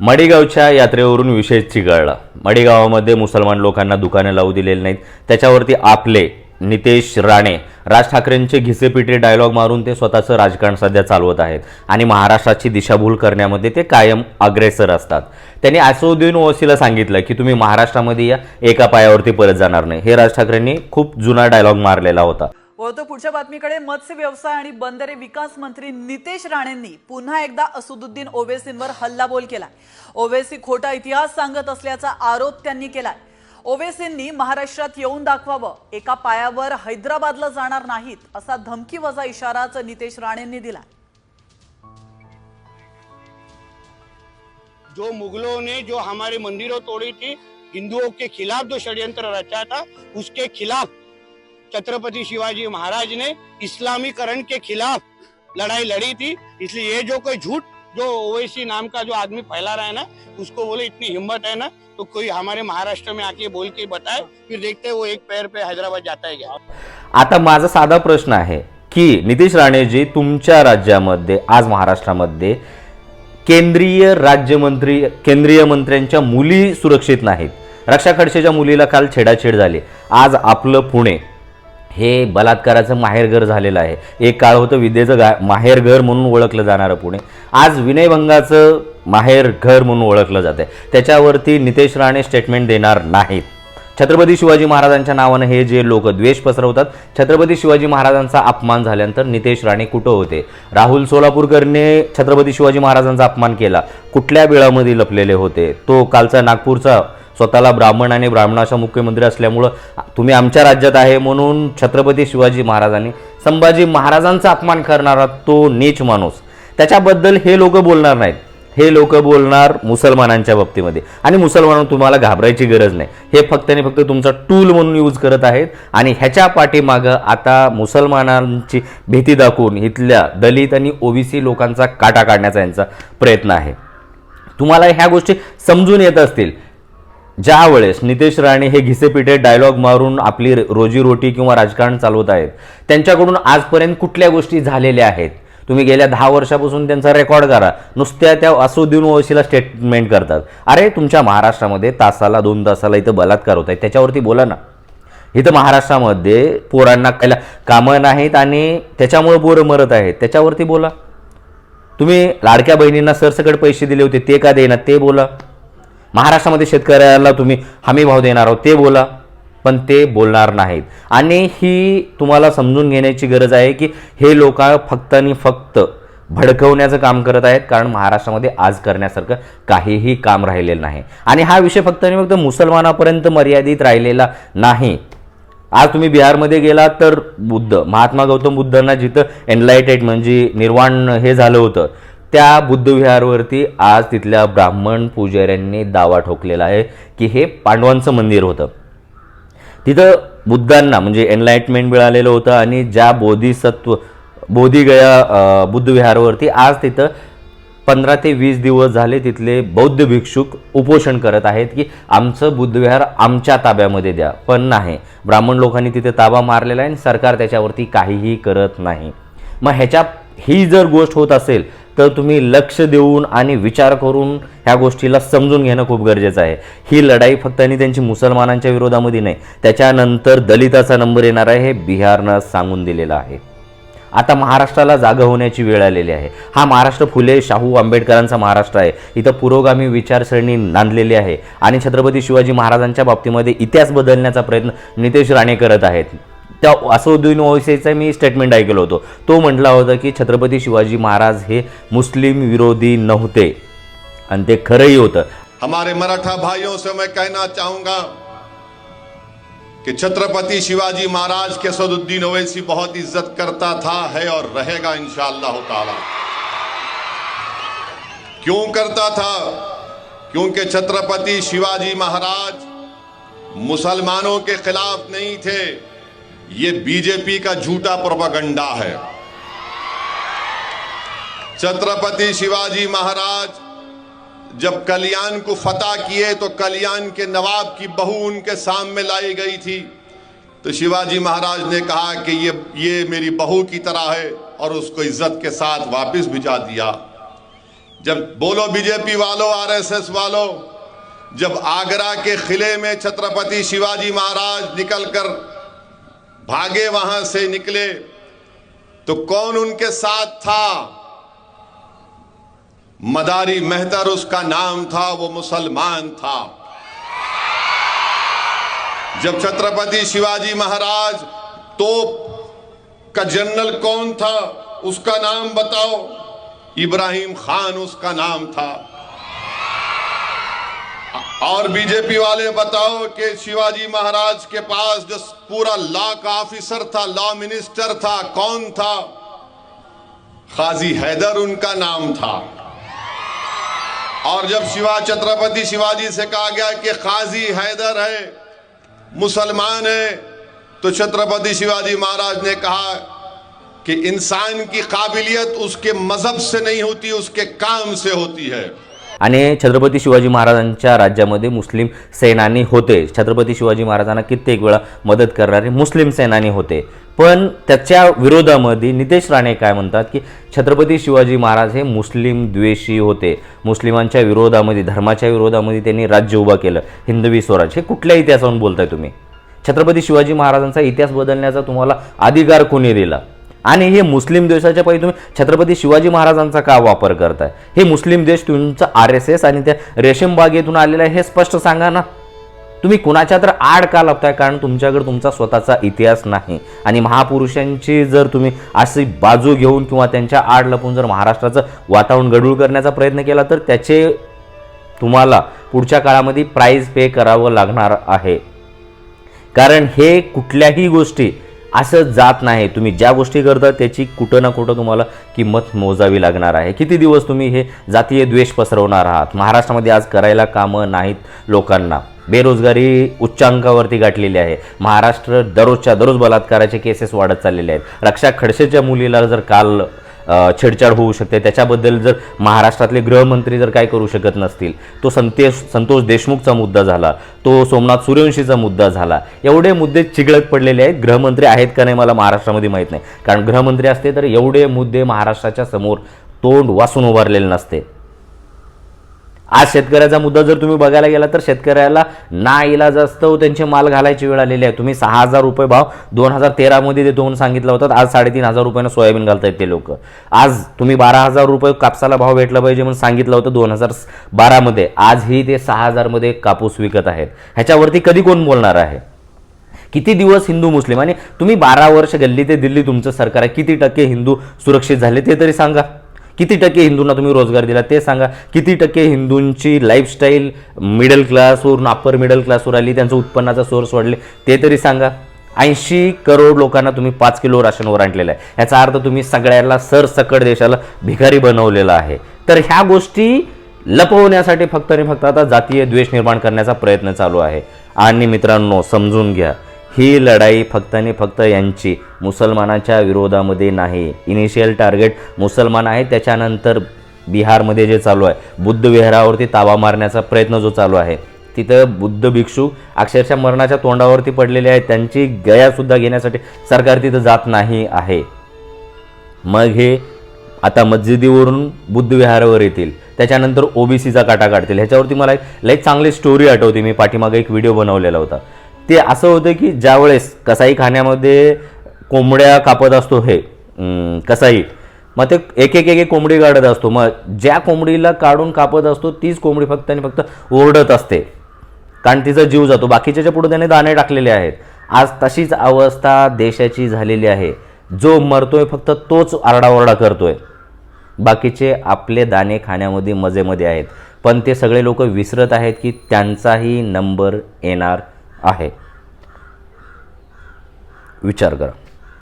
मडेगावच्या यात्रेवरून विशेष चिघळला. मडेगावामध्ये मुसलमान लोकांना दुकानं लावू दिलेली नाहीत. त्याच्यावरती आपले नितेश राणे राज ठाकरेंचे घिसेपिटे डायलॉग मारून ते स्वतःचं राजकारण सध्या चालवत आहेत. आणि महाराष्ट्राची दिशाभूल करण्यामध्ये ते कायम अग्रेसर असतात. त्यांनी असोदिन ओसीला सांगितलं की तुम्ही महाराष्ट्रामध्ये या एका पायावरती परत जाणार नाही. हे राज ठाकरेंनी खूप जुना डायलॉग मारलेला होता. वळतो पुढच्या बातमीकडे मत्स्य व्यवसाय आणि बंदरे विकास मंत्री नितेश राणेंनी पुन्हा एकदा असुदुद्दीन ओवेसींवर हल्लाबोल केला ओवेसी खोटा इतिहास सांगत असल्याचा आरोप त्यांनी केलाय. ओवेसींनी महाराष्ट्रात येऊन दाखवावं एका पायावर हैदराबादला जाणार नाहीत असा धमकी वजा इशाराच नितेश राणेंनी दिला जो मुगलों ने जो हमारे मंदिरों तोड़ी थी हिंदुओं के खिलाफ जो षड्यंत्र रचा था उसके खिलाफ छत्रपति शिवाजी महाराज ने इस्लामीकरण के खिलाफ लड़ाई लड़ी थी। इसलिए ये जो कोई झूठ जो ओवैसी नाम का जो आदमी फैला रहा है ना उसको बोले इतनी हिम्मत है ना तो कोई हमारे महाराष्ट्र में आके बोल के बताए फिर देखते वो एक पैर पे हैदराबाद जाता है क्या? आता माझा साधा प्रश्न आहे की नितीश राणेजी तुमच्या राज्यामध्ये आज महाराष्ट्रामध्ये केंद्रीय राज्यमंत्री केंद्रीय मंत्र्यांच्या मुली सुरक्षित नाहीत. रक्षा खडसेच्या मुलीला काल छेडाछेड झाली. आज आपलं पुणे हे बलात्काराचं माहेरघर झालेलं आहे. एक काळ होतं विद्येचं गा माहेरघर म्हणून ओळखलं जाणारं पुणे. आज विनयभंगाचं माहेरघर म्हणून ओळखलं जातं त्याच्यावरती नितेश राणे स्टेटमेंट देणार नाहीत. छत्रपती शिवाजी महाराजांच्या नावानं हे जे लोक द्वेष पसरवतात छत्रपती शिवाजी महाराजांचा अपमान झाल्यानंतर नितेश राणे कुठं होते? राहुल सोलापूरकरने छत्रपती शिवाजी महाराजांचा अपमान केला. कुठल्या बिळामध्ये लपलेले होते? तो कालचा नागपूरचा स्वतःला ब्राह्मण आणि ब्राह्मणाचा मुख्यमंत्री असल्यामुळं तुम्ही आमच्या राज्यात आहे म्हणून छत्रपती शिवाजी महाराजांनी संभाजी महाराजांचा अपमान करणारा तो नीच माणूस. त्याच्याबद्दल हे लोक बोलणार नाहीत. हे लोक बोलणार मुसलमानांच्या बाबतीमध्ये. आणि मुसलमान तुम्हाला घाबरायची गरज नाही. हे फक्त आणि फक्त तुमचा टूल म्हणून यूज करत आहेत. आणि ह्याच्या पाठीमागं आता मुसलमानांची भीती दाखवून इथल्या दलित आणि ओबीसी लोकांचा काटा काढण्याचा यांचा प्रयत्न आहे. तुम्हाला ह्या गोष्टी समजून येत असतील. ज्या वेळेस नितेश राणे हे घिसेपिठे डायलॉग मारून आपली रोजीरोटी किंवा राजकारण चालवत आहेत त्यांच्याकडून आजपर्यंत कुठल्या गोष्टी झालेल्या आहेत? तुम्ही गेल्या दहा वर्षापासून त्यांचा रेकॉर्ड करा. नुसत्या त्या असुद्दीन ओवशीला स्टेटमेंट करतात. अरे तुमच्या महाराष्ट्रामध्ये तासाला दोन तासाला इथं बलात्कार होत आहेत. त्याच्यावरती बोला ना. इथं महाराष्ट्रामध्ये पोरांना कायला कामं नाहीत आणि त्याच्यामुळे पोरं मरत आहेत. त्याच्यावरती बोला. तुम्ही लाडक्या बहिणींना सरसकट पैसे दिले होते ते का देणार ते बोला. महाराष्ट्रामध्ये शेतकऱ्याला तुम्ही हमी भाव देणार आहोत ते बोला. पण ते बोलणार नाहीत. आणि ही तुम्हाला समजून घेण्याची गरज आहे की हे लोक फक्त आणि फक्त भडकवण्याचं काम करत आहेत कारण महाराष्ट्रामध्ये आज करण्यासारखं काहीही काम राहिलेलं नाही. आणि हा विषय फक्त आणि फक्त मुसलमानापर्यंत मर्यादित राहिलेला नाही. आज तुम्ही बिहारमध्ये गेलात तर बुद्ध महात्मा गौतम बुद्धांना जिथं एनलायटेड म्हणजे निर्वाण हे झालं होतं. त्या बुद्धविहारवरती आज तिथल्या ब्राह्मण पुजाऱ्यांनी दावा ठोकलेला आहे की हे पांडवांचं मंदिर होतं. तिथं बुद्धांना म्हणजे एनलाइटमेंट मिळालेलं होतं आणि ज्या बोधिसत्व बोधिगया बुद्धविहारवरती आज तिथं पंधरा ते वीस दिवस झाले तिथले बौद्ध भिक्षुक उपोषण करत आहेत की आमचं बुद्धविहार आमच्या ताब्यामध्ये द्या. पण नाही. ब्राह्मण लोकांनी तिथे ताबा मारलेला आहे आणि सरकार त्याच्यावरती काहीही करत नाही. मग ह्याच्या ही जर गोष्ट होत असेल तर तुम्ही लक्ष देऊन आणि विचार करून ह्या गोष्टीला समजून घेणं खूप गरजेचं आहे. ही लढाई फक्त आणि त्यांची मुसलमानांच्या विरोधामध्ये नाही त्याच्यानंतर दलिताचा नंबर येणार आहे हे बिहारनं सांगून दिलेलं आहे. आता महाराष्ट्राला जागा होण्याची वेळ आलेली आहे. हा महाराष्ट्र फुले शाहू आंबेडकरांचा महाराष्ट्र आहे. इथं पुरोगामी विचारसरणी नांदलेली आहे आणि छत्रपती शिवाजी महाराजांच्या बाबतीमध्ये इतिहास बदलण्याचा प्रयत्न नितेश राणे करत आहेत. त्या असदुद्दीन ओवैसीचं मी स्टेटमेंट ऐकलं होतं. तो म्हटला होता की छत्रपती शिवाजी महाराज हे मुस्लिम विरोधी नव्हते. आणि ते खरंही होतं. हमारे मराठा भाइयों से मैं कहना चाहूंगा कि छत्रपति शिवाजी महाराज के सदुद्दीन ओवैसी बहुत इज्जत करता था है और रहेगा इंशाअल्लाह ताला। क्यों करता था? क्योंकि छत्रपति शिवाजी महाराज मुसलमानों के खिलाफ नहीं थे। ये बीजेपी का झूठा प्रोपगंडा है छत्रपति शिवाजी महाराज जब कल्याण को फतह किए तो कल्याण के नवाब की बहू उनके सामने लाई गई थी तो शिवाजी महाराज ने कहा कि ये ये मेरी बहू की तरह है और उसको इज्जत के साथ वापस भिजा दिया जब बोलो बीजेपी वालों आरएसएस वालों जब आगरा के किले में छत्रपति शिवाजी महाराज निकलकर भागे वहां से निकले तो कौन उनके साथ था मदारी मेहतर उसका नाम था वो मुसलमान था जब छत्रपति शिवाजी महाराज तोप का जनरल कौन था उसका नाम बताओ इब्राहिम खान उसका नाम था और बीजेपी वाले बताओ कि शिवाजी महाराज के पास जो पूरा लॉ का ऑफिसर था लॉ मिनिस्टर था कौन था खाजी हैदर उनका नाम था और जब शिवा छत्रपति शिवाजी से कहा गया कि खाजी हैदर है मुसलमान है तो छत्रपति शिवाजी महाराज ने कहा कि इंसान की काबिलियत उसके मजहब से नहीं होती उसके काम से होती है आणि छत्रपती शिवाजी महाराजांच्या राज्यामध्ये मुस्लिम सेनानी होते. छत्रपती शिवाजी महाराजांना कित्येक वेळा मदत करणारे मुस्लिम सेनानी होते. पण त्याच्या विरोधामध्ये नितेश राणे काय म्हणतात की छत्रपती शिवाजी महाराज हे मुस्लिम द्वेषी होते. मुस्लिमांच्या विरोधामध्ये धर्माच्या विरोधामध्ये त्यांनी राज्य उभं केलं. हिंदवी स्वराज हे कुठल्या इतिहासावरून बोलताय तुम्ही? छत्रपती शिवाजी महाराजांचा इतिहास बदलण्याचा तुम्हाला अधिकार कोणी दिला? आणि हे मुस्लिम देशाच्या पहिले तुम्ही छत्रपती शिवाजी महाराजांचा का वापर करताय? हे मुस्लिम देश तुमचं आर एस एस आणि त्या रेशीमबाग येथून आलेलं आहे हे स्पष्ट सांगा ना. तुम्ही कुणाच्या तर आड का लपताय कारण तुमच्याकडे तुमचा स्वतःचा इतिहास नाही. आणि महापुरुषांची जर तुम्ही अशी बाजू घेऊन किंवा त्यांच्या आड लपून जर महाराष्ट्राचं वातावरण गडूळ करण्याचा प्रयत्न केला तर त्याचे तुम्हाला पुढच्या काळामध्ये प्राईज पे करावं लागणार आहे. कारण हे कुठल्याही गोष्टी असं जात नाही. तुम्ही ज्या गोष्टी करता त्याची कुठं ना कुठं तुम्हाला किंमत मोजावी लागणार आहे. किती दिवस तुम्ही हे जातीय द्वेष पसरवणार आहात? महाराष्ट्रामध्ये आज करायला कामं नाहीत लोकांना. बेरोजगारी उच्चांकावरती गाठलेली आहे. महाराष्ट्र दररोजच्या दररोज बलात्काराचे केसेस वाढत चाललेले आहेत. रक्षा खडसेच्या मुलीला जर काल छेडछाड होऊ शकते. त्याच्याबद्दल जर महाराष्ट्रातले गृहमंत्री जर काय करू शकत नसतील तो संतेश संतोष देशमुखचा मुद्दा झाला तो सोमनाथ सूर्यवंशीचा मुद्दा झाला. एवढे मुद्दे चिघळत पडलेले आहेत. गृहमंत्री आहेत का नाही मला महाराष्ट्रामध्ये माहीत नाही. कारण गृहमंत्री असते तर एवढे मुद्दे महाराष्ट्राच्या समोर तोंड वासून उभारलेले नसते. आज शेतकऱ्याचा मुद्दा जर तुम्ही बघायला गेला तर शेतकऱ्याला ना इलाज असतो त्यांचे माल घालायची वेळ आलेली आहे. तुम्ही सहा हजार रुपये भाव दोन हजार तेरामध्ये देतो म्हणून सांगितलं होतं आज साडेतीन हजार रुपयानं सोयाबीन घालतायत ते लोक. आज तुम्ही बारा हजार रुपये कापसाला भाव भेटला पाहिजे म्हणून सांगितलं होतं दोन हजार बारामध्ये. आजही ते सहा हजारमध्ये कापूस विकत आहेत. ह्याच्यावरती कधी कोण बोलणार आहे? किती दिवस हिंदू मुस्लिम? आणि तुम्ही बारा वर्ष गल्ली ते दिल्ली तुमचं सरकार आहे. किती टक्के हिंदू सुरक्षित झाले ते तरी सांगा. किती टक्के हिंदूंना तुम्ही रोजगार दिला ते सांगा. किती टक्के हिंदूंची लाईफस्टाईल मिडल क्लासवरून अप्पर मिडल क्लासवर आली त्यांचं उत्पन्नाचा सोर्स वाढले ते तरी सांगा. ऐंशी करोड लोकांना तुम्ही पाच किलो राशनवर आणलेलं आहे. याचा अर्थ तुम्ही सगळ्याला सरसकट देशाला भिकारी बनवलेला आहे. तर ह्या गोष्टी लपवण्यासाठी फक्त आणि फक्त आता जातीय द्वेष निर्माण करण्याचा प्रयत्न चालू आहे. आणि मित्रांनो समजून घ्या. ही लढाई फक्त आणि फक्त यांची. मुसलमानाच्या विरोधामध्ये नाही. इनिशियल टार्गेट मुसलमान आहे. त्याच्यानंतर बिहारमध्ये जे चालू आहे बुद्ध विहारावरती ताबा मारण्याचा प्रयत्न जो चालू आहे तिथं बुद्ध भिक्षू अक्षरशः मरणाच्या तोंडावरती पडलेले आहेत. त्यांची गयासुद्धा घेण्यासाठी सरकार तिथं जात नाही आहे. मग हे आता मस्जिदीवरून बुद्ध विहारावर येतील. त्याच्यानंतर ओबीसीचा काटा काढतील. ह्याच्यावरती मला एक लई चांगली स्टोरी आठवते. मी पाठीमागे एक व्हिडिओ बनवलेला होता. ते असं होतं की ज्यावेळेस कसाई खाण्यामध्ये कोंबड्या कापत असतो हे कसाई मग ते एक एक एक एक कोंबडी काढत असतो. मग ज्या कोंबडीला काढून कापत असतो तीच कोंबडी फक्त आणि फक्त ओरडत असते. कारण तिचा जीव जातो. बाकीच्याच्या पुढे त्याने दाणे टाकलेले आहेत. आज तशीच अवस्था देशाची झालेली आहे. जो मरतोय फक्त तोच आरडाओरडा करतोय. बाकीचे आपले दाणे खाण्यामध्ये मजेमध्ये आहेत. पण ते सगळे लोक विसरत आहेत की त्यांचाही नंबर येणार आहे. विचार करा.